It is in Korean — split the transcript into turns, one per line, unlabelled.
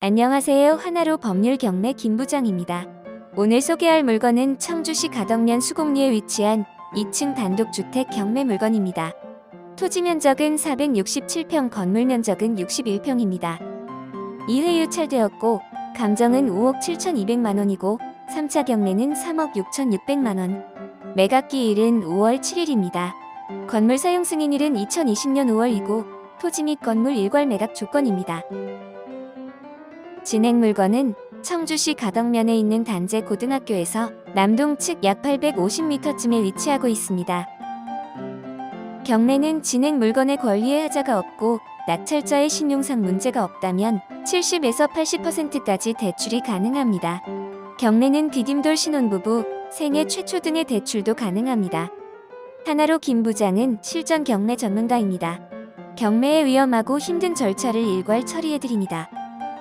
안녕하세요. 하나로 법률 경매 김부장입니다. 오늘 소개할 물건은 청주시 가덕면 수곡리에 위치한 2층 단독주택 경매 물건입니다. 토지 면적은 467평, 건물 면적은 61평입니다. 2회 유찰되었고 감정은 5억 7,200만 원이고 3차 경매는 3억 6,600만 원. 매각기일은 5월 7일입니다. 건물 사용 승인일은 2020년 5월이고 토지 및 건물 일괄 매각 조건입니다. 진행 물건은 청주시 가덕면에 있는 단재 고등학교에서 남동 측 약 850m쯤에 위치하고 있습니다. 경매는 진행 물건의 권리에 하자가 없고 낙찰자의 신용상 문제가 없다면 70에서 80%까지 대출이 가능합니다. 경매는 비딤돌 신혼부부, 생애 최초 등의 대출도 가능합니다. 하나로 김 부장은 실전 경매 전문가입니다. 경매의 위험하고 힘든 절차를 일괄 처리해드립니다.